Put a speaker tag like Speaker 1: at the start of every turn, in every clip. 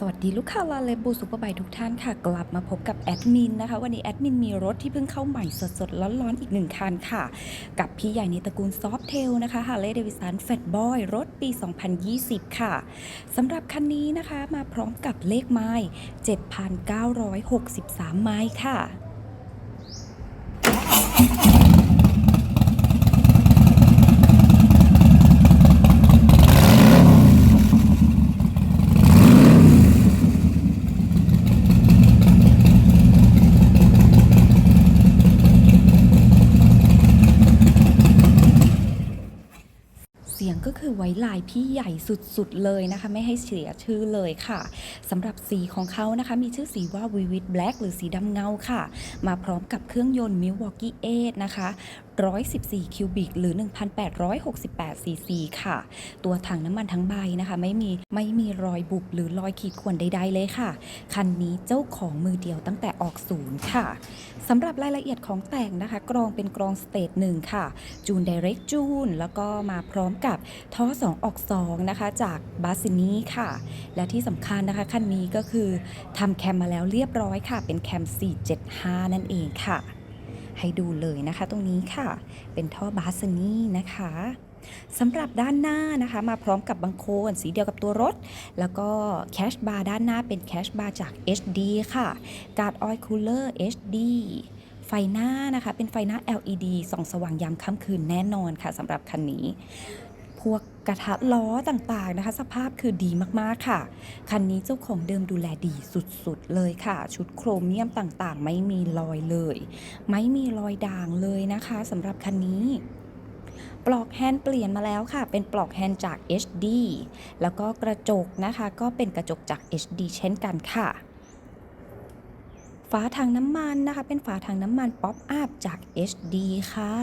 Speaker 1: สวัสดีลูกค้าลาเลบูซูเปอร์ไบทุกท่านค่ะ กลับมาพบกับแอดมินนะคะ วันนี้แอดมินมีรถที่เพิ่งเข้าใหม่สดๆ ร้อนๆ อีกหนึ่งคันค่ะ กับพี่ใหญ่ในตระกูลซอฟเทลนะคะฮาร์เลย์เดวิสันแฟตบอยรถปี 2020 ค่ะสำหรับคันนี้นะคะมาพร้อมกับเลขไม้7,963 ไม้ค่ะ เสียงก็คือไว้ลายพี่ใหญ่สุดๆเลยนะคะ ไม่ให้เสียชื่อเลยค่ะสำหรับสีของเขานะคะ มีชื่อสีว่า Vivid Black หรือสีดำเงาค่ะ มาพร้อมกับเครื่องยนต์ Milwaukee 8นะคะ114 คิวบิก หรือ 1,868 ซีซี ค่ะ ตัวถังน้ำมันทั้งใบนะคะ ไม่มีไม่มีรอยบุบหรือรอยขีดข่วนใด ๆ เลยค่ะ คันนี้เจ้าของมือเดียวตั้งแต่ออกศูนย์ค่ะสำหรับรายละเอียดของแต่งนะคะ กรองเป็นกรองสเตทหนึ่งค่ะ จูน Direct จูน แล้วก็มาพร้อมกับท่อ2ออก2นะคะจากบาซินีค่ะ และที่สำคัญนะคะคันนี้ก็คือทำแคมมาแล้วเรียบร้อยค่ะ เป็นแคม 475 นั่นเองค่ะ ให้ดูเลยนะคะตรงนี้ค่ะ เป็นท่อบาสนีนะคะสำหรับด้านหน้านะคะมาพร้อมกับบังโคนสีเดียวกับตัวรถ แล้วก็แคชบาร์ด้านหน้าเป็นแคชบาร์จาก HD ค่ะการ์ดออยล์คูลเลอร์ HD ไฟหน้านะคะ เป็นไฟหน้า LED ส่องสว่างยามค่ำคืนแน่นอนค่ะสำหรับคันนี้ พวกกระทะล้อต่างๆนะคะ สภาพคือดีมากๆค่ะ คันนี้เจ้าของเดิมดูแลดีสุดๆเลยค่ะ ชุดโครเมียมต่างๆ ไม่มีรอยเลย ไม่มีรอยด่างเลยนะคะสำหรับคันนี้ปลอกแฮนด์เปลี่ยนมาแล้วค่ะ เป็นปลอกแฮนด์จาก HD แล้วก็กระจกนะคะ ก็เป็นกระจกจาก HD เช่นกันค่ะ ฝาถังน้ำมันนะคะ เป็นฝาถังน้ำมันป๊อปอัพจาก HD ค่ะ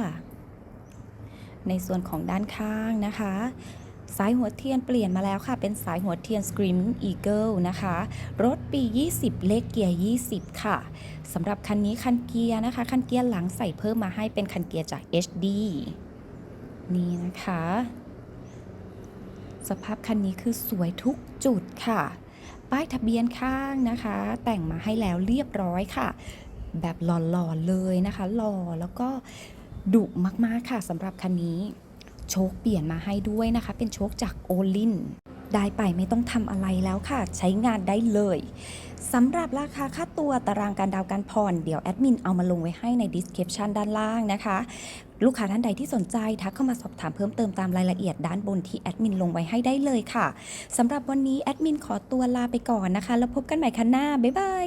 Speaker 1: ในส่วนของด้านข้างนะคะ สายหัวเทียนเปลี่ยนมาแล้วค่ะ เป็นสายหัวเทียน Screaming Eagle นะคะ รถปี 20 เลขเกียร์ 20 ค่ะสำหรับคันนี้คันเกียร์นะคะ คันเกียร์หลังใส่เพิ่มมาให้เป็นคันเกียร์จาก HD นี่นะคะ สภาพคันนี้คือสวยทุกจุดค่ะ ป้ายทะเบียนข้างนะคะ แต่งมาให้แล้วเรียบร้อยค่ะ แบบหล่อๆเลยนะคะ หล่อแล้วก็ ดุมากๆค่ะสำหรับคันนี้ โชคเปลี่ยนมาให้ด้วยนะคะ เป็นโชคจากโอลินได้ไปไม่ต้องทำอะไรแล้วค่ะ ใช้งานได้เลยสำหรับราคาค่าตัวตารางการดาวการผ่อน เดี๋ยวแอดมินเอามาลงไว้ให้ใน description ด้านล่างนะคะ ลูกค้าท่านใดที่สนใจทักเข้ามาสอบถามเพิ่มเติมตามรายละเอียดด้านบนที่แอดมินลงไว้ให้ได้เลยค่ะสำหรับวันนี้แอดมินขอตัวลาไปก่อนนะคะ แล้วพบกันใหม่ครั้งหน้า บ๊ายบาย